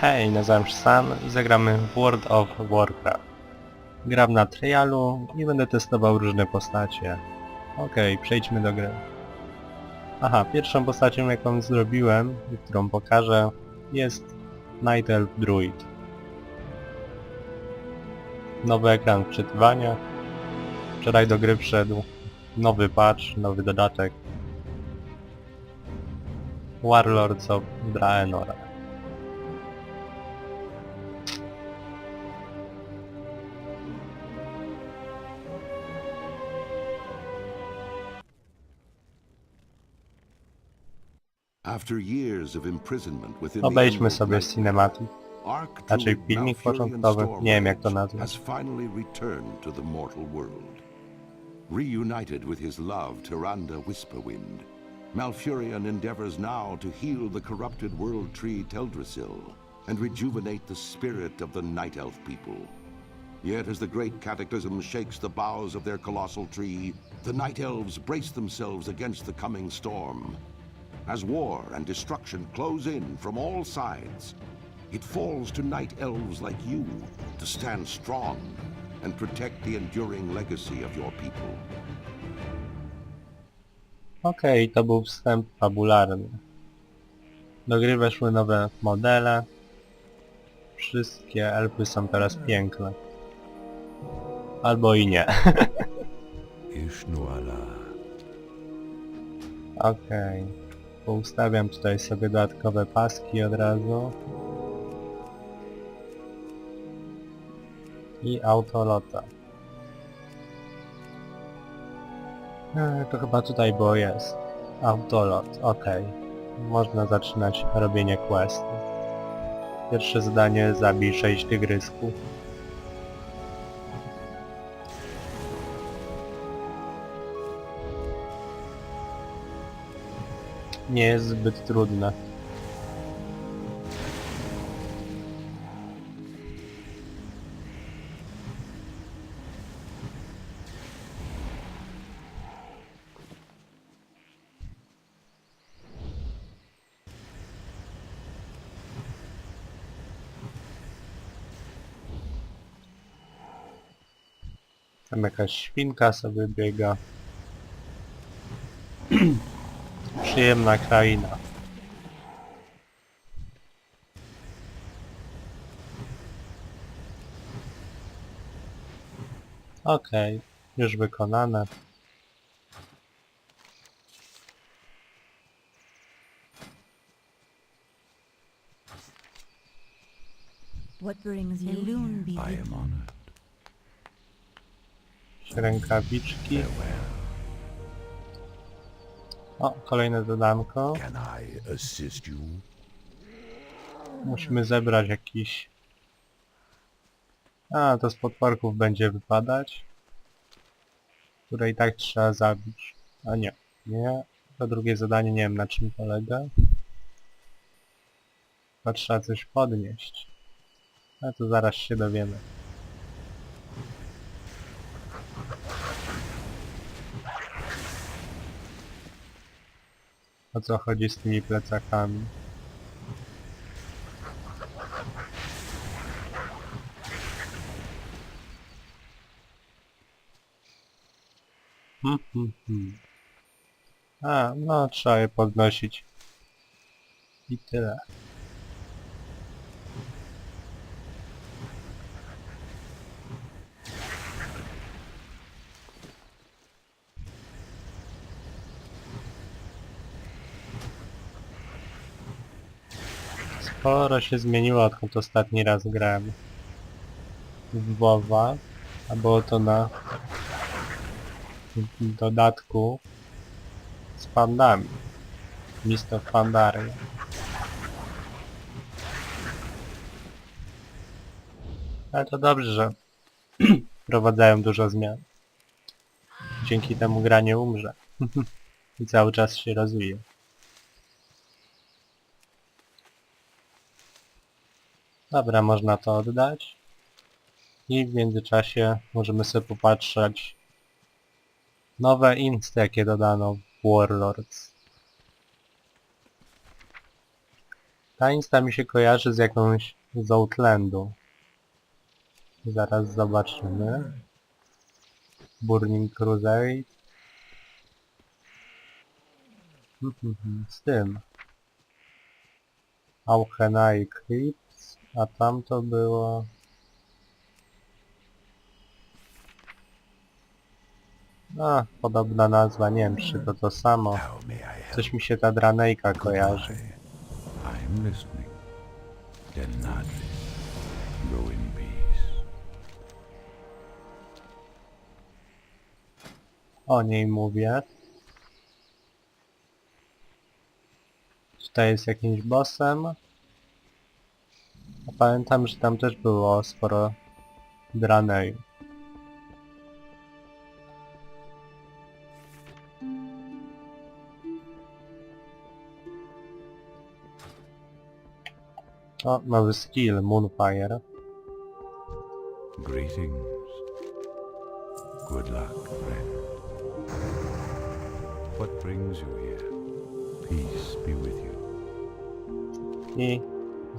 Hej, nazywam się Sam i zagramy w World of Warcraft. Gram na trialu i będę testował różne postacie. Okej, przejdźmy do gry. Aha, pierwszą postacią jaką zrobiłem, i którą pokażę, jest Night Elf Druid. Nowy ekran wczytywania. Wczoraj do gry wszedł nowy patch, nowy dodatek. Warlords of Draenor. After years of imprisonment within the Obejdźmy sobie cinematic. Znaczy filmik początkowy, nie wiem jak to nazwać. has finally returned to the mortal world. Reunited with his love, Tyrande Whisperwind, Malfurion endeavors now to heal the corrupted world tree Teldrassil and rejuvenate the spirit of the Night Elf people. Yet as the great cataclysm shakes the boughs of their colossal tree, the Night Elves brace themselves against the coming storm. As war and destruction close in from all sides, it falls to Night Elves like you to stand strong and protect the enduring legacy of your people. Okej, to był wstęp fabularny. Do gry weszły nowe modele. Wszystkie elfy są teraz piękne. Albo i nie. Ishnuala. Okej. Poustawiam tutaj sobie dodatkowe paski od razu. I autolota. E, to chyba tutaj było jest. Autolot, okej. Można zaczynać robienie questu. Pierwsze zadanie zabij 6 tygrysków. Nie jest zbyt trudne. Tam jakaś świnka sobie biega. Przyjemna kraina. Okej, już wykonane. What brings you I am honored. Rękawiczki. Farewell. O, kolejne zadanko. Can I assist you? Musimy zebrać jakiś... A, to z potworków będzie wypadać. Które i tak trzeba zabić. A nie, nie. To drugie zadanie nie wiem na czym polega. Chyba trzeba coś podnieść. A to zaraz się dowiemy. O co chodzi z tymi plecakami? Hmm, hmm, hmm. A, no trzeba je podnosić. I tyle. Sporo się zmieniło odkąd ostatni raz grałem w WoWa, a było to na dodatku z pandami. Mist of Pandaria. Ale to dobrze, że wprowadzają dużo zmian. Dzięki temu gra nie umrze. I cały czas się rozwija. Dobra, można to oddać. I w międzyczasie możemy sobie popatrzeć nowe insty, jakie dodano w Warlords. Ta insta mi się kojarzy z jakąś z Outlandu. Zaraz zobaczymy. Burning Crusade. Mhm, Z tym. Auchenai Crypts, a tam to było... A, podobna nazwa, nie wiem czy to to samo. How may I help? Coś mi się ta Dranejka kojarzy. I'm listening. Denadri. Go in peace. O niej mówię. Tutaj jest jakimś bossem. A pamiętam, że tam też było sporo dranej. O, nowy skill, Moonfire. Greetings.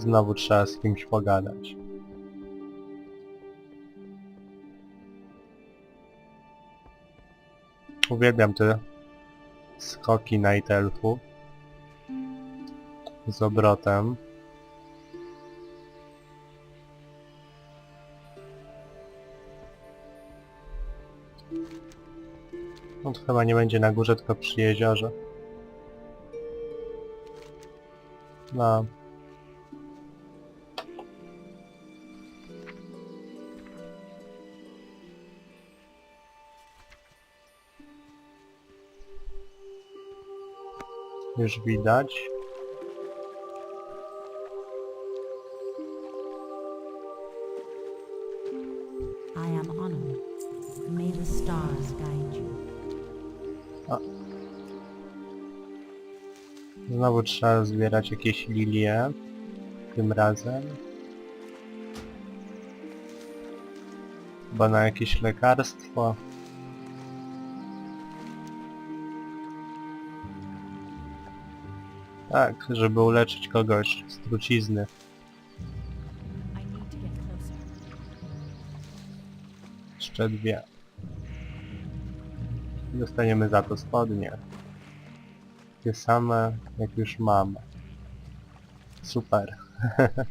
Znowu trzeba z kimś pogadać. Uwielbiam te skoki Night Elfów z obrotem. No to chyba nie będzie na górze, tylko przy jeziorze. No, Już widać. I am honored. May the stars guide you. Znowu trzeba zbierać jakieś lilie. Tym razem. Chyba na jakieś lekarstwo. Tak, żeby uleczyć kogoś z trucizny. Jeszcze dwie. Dostaniemy za to spodnie. Takie same, jak już mam. Super.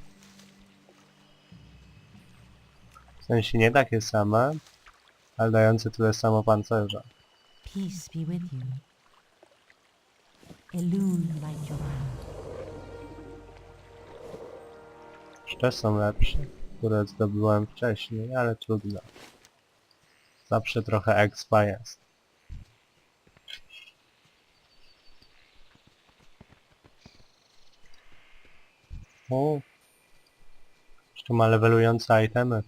w sensie nie takie same, ale dające tyle samo pancerza. Peace be with you. Path. Jeszcze są lepsze, które zdobyłem wcześniej, ale trudno. Zawsze trochę expa jest. O, jeszcze ma levelujące itemy.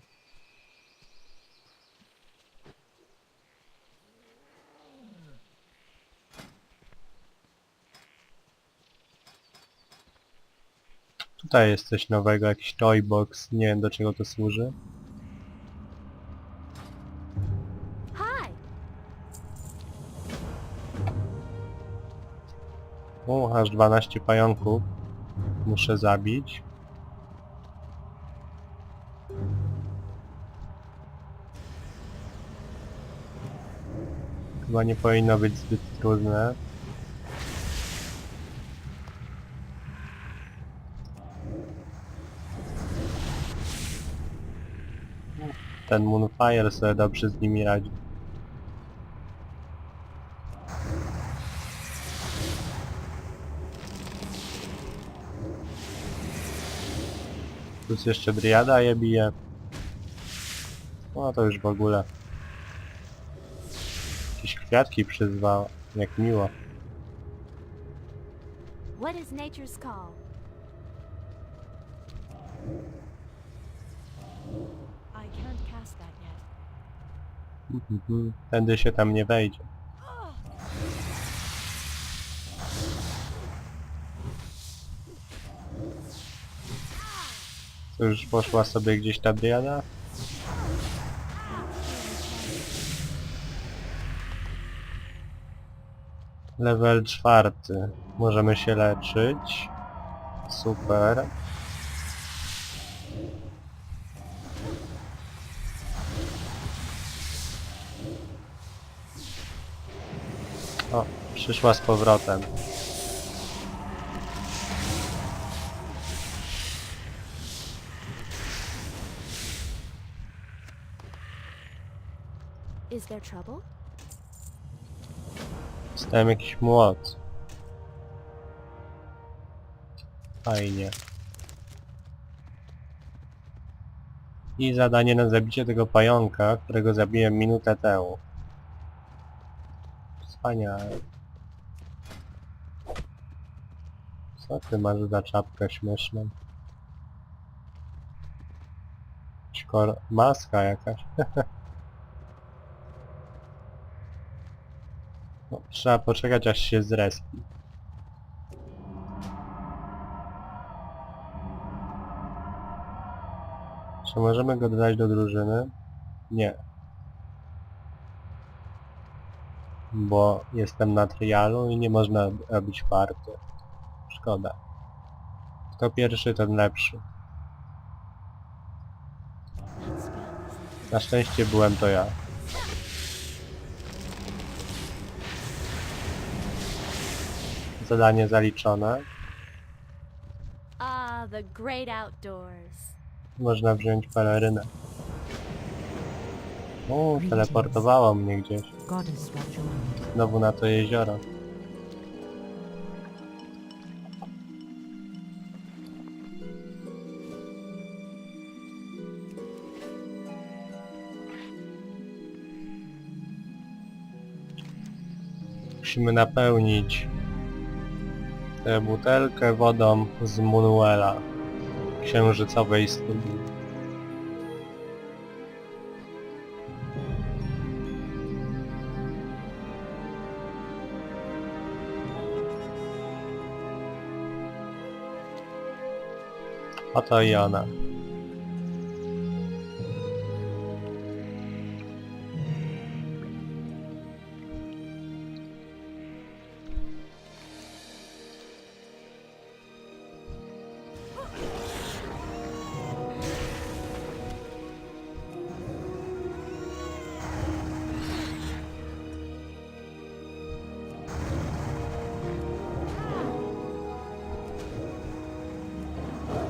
Tutaj jest coś nowego, jakiś toybox, nie wiem do czego to służy. O, aż 12 pająków. Muszę zabić. Chyba nie powinno być zbyt trudne. Ten Moonfire sobie dobrze z nimi radzi. Plus jeszcze Driada je bije. No to już w ogóle. Jakieś kwiatki przyzwała. Jak miło. What is nature's call? Tędy się tam nie wejdzie. Już poszła sobie gdzieś ta Driada? Level czwarty. Możemy się leczyć. Super. O, przyszła z powrotem. Is there trouble? Dostałem jakiś młot. Fajnie. I zadanie na zabicie tego pająka, którego zabiłem minutę temu. Co ty masz za czapkę śmieszną? Szkor... Maska jakaś. No, trzeba poczekać aż się zrespi. Czy możemy go dodać do drużyny? Nie. Bo jestem na trialu i nie można robić party. Szkoda. Kto pierwszy, ten lepszy. Na szczęście byłem to ja. Zadanie zaliczone. Ah, the great outdoors. Można wziąć pelerynę. O, teleportowało mnie gdzieś. Znowu na to jezioro. Musimy napełnić tę butelkę wodą z Munuela, księżycowej studni. パタヤナ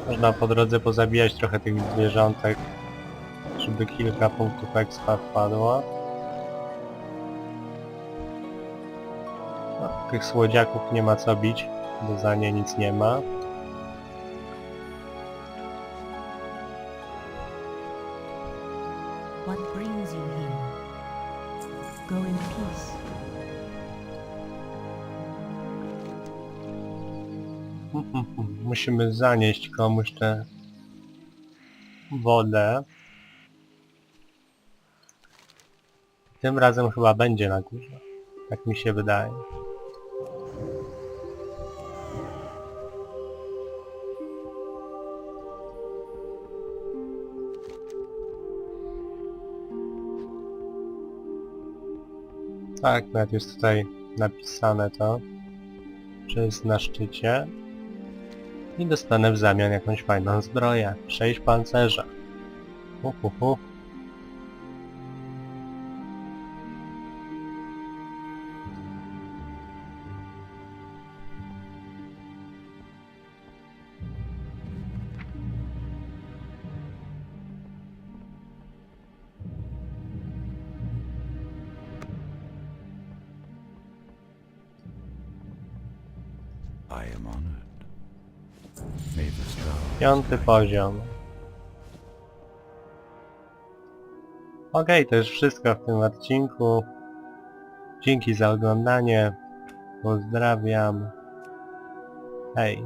Można po drodze pozabijać trochę tych zwierzątek, żeby kilka punktów expa wpadło. No, tych słodziaków nie ma co bić, bo za nie nic nie ma. Musimy zanieść komuś tę wodę. Tym razem chyba będzie na górze. Tak mi się wydaje. Tak, nawet jest tutaj napisane to, że jest na szczycie i dostanę w zamian jakąś fajną zbroję. 6 pancerza. Uhuhu. I am honored. Piąty poziom. Okej, to już wszystko w tym odcinku. Dzięki za oglądanie. Pozdrawiam. Hej.